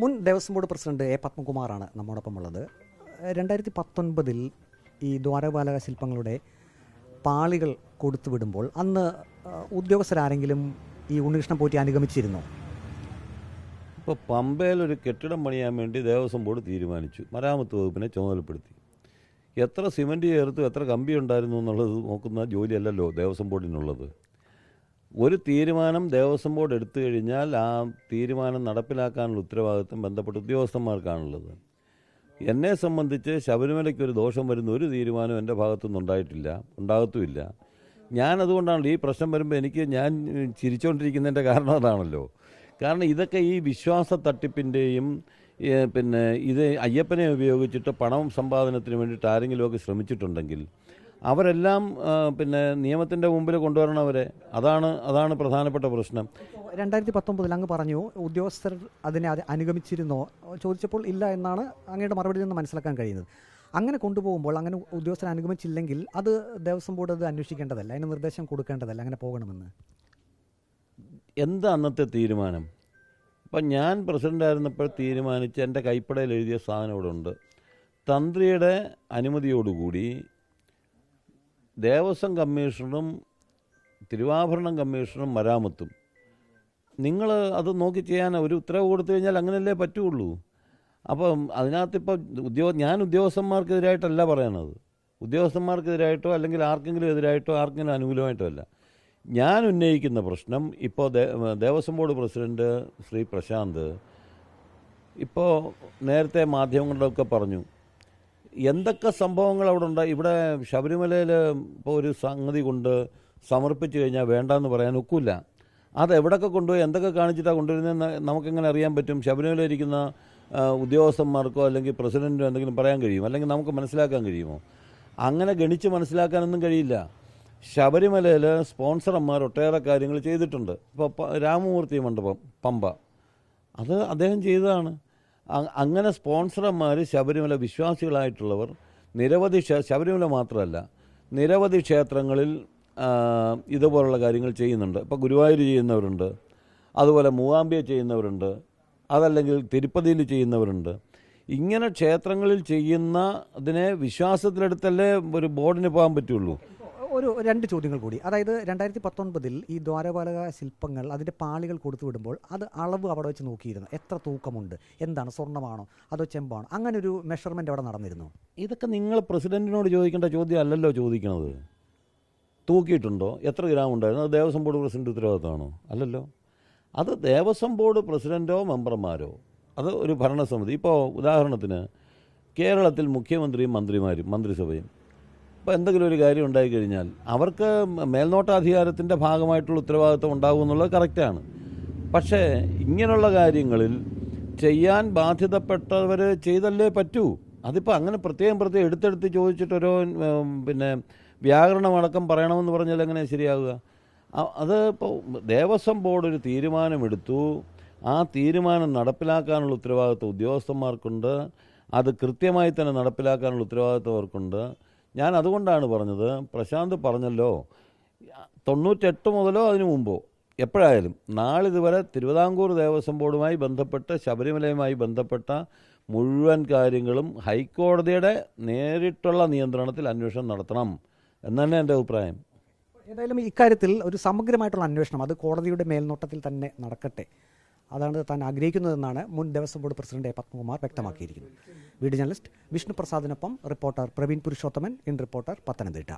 മുൻ Devaswom board president A പത്മകുമാറാണ് നമ്മോടൊപ്പം ഉള്ളത് രണ്ടായിരത്തി പത്തൊൻപതിൽ ഈ ദ്വാരപാലക ശില്പങ്ങളുടെ പാളികൾ കൊടുത്തു വിടുമ്പോൾ അന്ന് ഉദ്യോഗസ്ഥരാരെങ്കിലും ഈ ഉണ്ണികൃഷ്ണൻ പോറ്റി അനുഗമിച്ചിരുന്നു? ഇപ്പോൾ പമ്പയിൽ ഒരു കെട്ടിടം പണിയാൻ വേണ്ടി ദേവസ്വം ബോർഡ് തീരുമാനിച്ചു. മരാമത്ത് വകുപ്പിനെ ചുമതലപ്പെടുത്തി. എത്ര സിമന്റ് ചേർത്തു എത്ര കമ്പി ഉണ്ടായിരുന്നു എന്നുള്ളത് നോക്കുന്ന ജോലിയല്ലല്ലോ ദേവസ്വം ബോർഡിനുള്ളത്. ഒരു തീരുമാനം ദേവസ്വം ബോർഡ് എടുത്തു കഴിഞ്ഞാൽ ആ തീരുമാനം നടപ്പിലാക്കാനുള്ള ഉത്തരവാദിത്വം ബന്ധപ്പെട്ട ഉദ്യോഗസ്ഥന്മാർക്കാണുള്ളത്. എന്നെ സംബന്ധിച്ച് ശബരിമലയ്ക്ക് ഒരു ദോഷം വരുന്ന ഒരു തീരുമാനം എന്റെ ഭാഗത്തുനിന്ന് ഉണ്ടായിട്ടില്ല ഉണ്ടാകത്തുമില്ല. അതുകൊണ്ടാണ് ഈ പ്രശ്നം വരുമ്പോൾ എനിക്ക് ഞാൻ ചിരിച്ചുകൊണ്ടിരിക്കുന്നതിന്റെ കാരണം അതാണല്ലോ. കാരണം ഇതൊക്കെ ഈ വിശ്വാസ തട്ടിപ്പിന്റെയും പിന്നെ ഇത് അയ്യപ്പനെ ഉപയോഗിച്ചിട്ട് പണം സമ്പാദനത്തിന് വേണ്ടിയിട്ട് ആരെങ്കിലുമൊക്കെ ശ്രമിച്ചിട്ടുണ്ടെങ്കിൽ അവരെല്ലാം പിന്നെ നിയമത്തിന്റെ മുമ്പിൽ കൊണ്ടുവരണവരെ. അതാണ് അതാണ് പ്രധാനപ്പെട്ട പ്രശ്നം. രണ്ടായിരത്തി പത്തൊമ്പതിൽ അങ്ങ് പറഞ്ഞു ഉദ്യോഗസ്ഥർ അതിനെ അത് അനുഗമിച്ചിരുന്നോ? ചോദിച്ചപ്പോൾ ഇല്ല എന്നാണ് അങ്ങയുടെ മറുപടി നിന്ന് മനസ്സിലാക്കാൻ കഴിയുന്നത്. അങ്ങനെ കൊണ്ടുപോകുമ്പോൾ അങ്ങനെ ഉദ്യോഗസ്ഥർ അനുഗമിച്ചില്ലെങ്കിൽ അത് ദേവസ്വം ബോർഡ് അത് അന്വേഷിക്കേണ്ടതല്ല അതിന് നിർദ്ദേശം കൊടുക്കേണ്ടതല്ല അങ്ങനെ പോകണമെന്ന്. എന്താ അന്നത്തെ തീരുമാനം? അപ്പം ഞാൻ പ്രസിഡന്റായിരുന്നപ്പോൾ തീരുമാനിച്ച് എന്റെ കൈപ്പടയിൽ എഴുതിയ സാധനം ഇവിടെ ഉണ്ട്. തന്ത്രിയുടെ അനുമതിയോടുകൂടി ദേവസ്വം കമ്മീഷണറും തിരുവാഭരണം കമ്മീഷണറും മരാമത്തും. നിങ്ങൾ അത് നോക്കി ചെയ്യാൻ ഒരു ഉത്തരവ് കൊടുത്തു കഴിഞ്ഞാൽ അങ്ങനെയല്ലേ പറ്റുള്ളൂ. അപ്പം അതിനകത്തിപ്പോൾ ഉദ്യോഗ ഞാൻ ഉദ്യോഗസ്ഥന്മാർക്കെതിരായിട്ടല്ല പറയണത്. ഉദ്യോഗസ്ഥന്മാർക്കെതിരായിട്ടോ അല്ലെങ്കിൽ ആർക്കെങ്കിലും എതിരായിട്ടോ ആർക്കെങ്കിലും അനുകൂലമായിട്ടോ അല്ല. ഞാൻ ഉന്നയിക്കുന്ന പ്രശ്നം ഇപ്പോൾ ദേവസ്വം ബോർഡ് പ്രസിഡന്റ് ശ്രീ പ്രശാന്ത് ഇപ്പോൾ നേരത്തെ മാധ്യമങ്ങളിലൊക്കെ പറഞ്ഞു എന്തൊക്കെ സംഭവങ്ങൾ അവിടെ ഉണ്ട്? ഇവിടെ ശബരിമലയിൽ ഇപ്പോൾ ഒരു സംഗതി കൊണ്ട് സമർപ്പിച്ചു കഴിഞ്ഞാൽ വേണ്ടെന്ന് പറയാൻ ഒക്കില്ല. അത് എവിടെയൊക്കെ കൊണ്ടുപോയി എന്തൊക്കെ കാണിച്ചിട്ടാണ് കൊണ്ടുവരുന്നതെന്ന് നമുക്കെങ്ങനെ അറിയാൻ പറ്റും? ശബരിമല ഇരിക്കുന്ന ഉദ്യോഗസ്ഥന്മാർക്കോ അല്ലെങ്കിൽ പ്രസിഡന്റിനോ എന്തെങ്കിലും പറയാൻ കഴിയും? അല്ലെങ്കിൽ നമുക്ക് മനസ്സിലാക്കാൻ കഴിയുമോ? അങ്ങനെ ഗണിച്ച് മനസ്സിലാക്കാനൊന്നും കഴിയില്ല. ശബരിമലയിൽ സ്പോൺസർമാർ ഒട്ടേറെ കാര്യങ്ങൾ ചെയ്തിട്ടുണ്ട്. ഇപ്പോൾ രാമമൂർത്തി മണ്ഡപം പമ്പ. അത് അദ്ദേഹം ചെയ്തതാണ്. അങ്ങനെ സ്പോൺസർമാർ ശബരിമല വിശ്വാസികളായിട്ടുള്ളവർ നിരവധി ശബരിമല മാത്രമല്ല നിരവധി ക്ഷേത്രങ്ങളിൽ ഇതുപോലുള്ള കാര്യങ്ങൾ ചെയ്യുന്നുണ്ട്. ഇപ്പോൾ ഗുരുവായൂർ ചെയ്യുന്നവരുണ്ട് അതുപോലെ മൂവാമ്പിയ ചെയ്യുന്നവരുണ്ട് അതല്ലെങ്കിൽ തിരുപ്പതിയിൽ ചെയ്യുന്നവരുണ്ട്. ഇങ്ങനെ ക്ഷേത്രങ്ങളിൽ ചെയ്യുന്ന അതിനെ വിശ്വാസത്തിലെടുത്തല്ലേ ഒരു ബോർഡിന് പോകാൻ പറ്റുള്ളൂ? ഒരു രണ്ട് ചോദ്യങ്ങൾ കൂടി. അതായത് രണ്ടായിരത്തി പത്തൊൻപതിൽ ഈ ദ്വാരപാലക ശില്പങ്ങൾ അതിന്റെ പാളികൾ കൊടുത്തു വിടുമ്പോൾ അത് അളവ് അവിടെ വെച്ച് നോക്കിയിരുന്നു. എത്ര തൂക്കമുണ്ട്? എന്താണ്? സ്വർണമാണോ അതോ ചെമ്പാണോ? അങ്ങനെ ഒരു മെഷർമെന്റ് അവിടെ നടന്നിരുന്നു. ഇതൊക്കെ നിങ്ങൾ പ്രസിഡന്റിനോട് ചോദിക്കേണ്ട ചോദ്യം അല്ലല്ലോ ചോദിക്കുന്നത് തൂക്കിയിട്ടുണ്ടോ? എത്ര ഗ്രാം ഉണ്ടായിരുന്നു? അത് ദേവസ്വം ബോർഡ് പ്രസിഡന്റ് ഉത്തരവാദിത്തമാണോ? അല്ലല്ലോ. അത് ദേവസ്വം ബോർഡ് പ്രസിഡന്റോ മെമ്പർമാരോ? അത് ഒരു ഭരണസമിതി. ഇപ്പോൾ ഉദാഹരണത്തിന് കേരളത്തിൽ മുഖ്യമന്ത്രിയും മന്ത്രിമാരും മന്ത്രിസഭയും ഇപ്പോൾ എന്തെങ്കിലും ഒരു കാര്യം ഉണ്ടായിക്കഴിഞ്ഞാൽ അവർക്ക് മേൽനോട്ടാധികാരത്തിന്റെ ഭാഗമായിട്ടുള്ള ഉത്തരവാദിത്വം ഉണ്ടാകും എന്നുള്ളത് കറക്റ്റാണ് പക്ഷേ ഇങ്ങനെയുള്ള കാര്യങ്ങളിൽ ചെയ്യാൻ ബാധ്യതപ്പെട്ടവർ ചെയ്തല്ലേ പറ്റൂ? അതിപ്പോൾ അങ്ങനെ പ്രത്യേകം പ്രത്യേകം എടുത്തെടുത്ത് ചോദിച്ചിട്ടൊരോ പിന്നെ വ്യാകരണമടക്കം പറയണമെന്ന് പറഞ്ഞാൽ എങ്ങനെ ശരിയാവുക? അത് ഇപ്പോൾ ദേവസ്വം ബോർഡ് ഒരു തീരുമാനമെടുത്തു. ആ തീരുമാനം നടപ്പിലാക്കാനുള്ള ഉത്തരവാദിത്വം ഉദ്യോഗസ്ഥന്മാർക്കുണ്ട്. അത് കൃത്യമായി തന്നെ നടപ്പിലാക്കാനുള്ള ഉത്തരവാദിത്വം അവർക്കുണ്ട്. ഞാൻ അതുകൊണ്ടാണ് പറഞ്ഞത് പ്രശാന്ത് പറഞ്ഞല്ലോ തൊണ്ണൂറ്റെട്ട് മുതലോ അതിനു മുമ്പോ എപ്പോഴായാലും നാളിതുവരെ തിരുവിതാംകൂർ ദേവസ്വം ബോർഡുമായി ബന്ധപ്പെട്ട് ശബരിമലയുമായി ബന്ധപ്പെട്ട മുഴുവൻ കാര്യങ്ങളും ഹൈക്കോടതിയുടെ നേരിട്ടുള്ള നിയന്ത്രണത്തിൽ അന്വേഷണം നടത്തണം എന്നാണ് എന്റെ അഭിപ്രായം. ഏതായാലും ഇക്കാര്യത്തിൽ ഒരു സമഗ്രമായിട്ടുള്ള അന്വേഷണം അത് കോടതിയുടെ മേൽനോട്ടത്തിൽ തന്നെ നടക്കട്ടെ. അതാണ് താൻ ആഗ്രഹിക്കുന്നതെന്നാണ് മുൻ ദേവസ്വം ബോർഡ് പ്രസിഡന്റ് പത്മകുമാർ വ്യക്തമാക്കിയിരിക്കുന്നത്. Video journalist Vishnu പ്രസാദിനൊപ്പം reporter Praveen Purushothaman in reporter Pathanamthitta.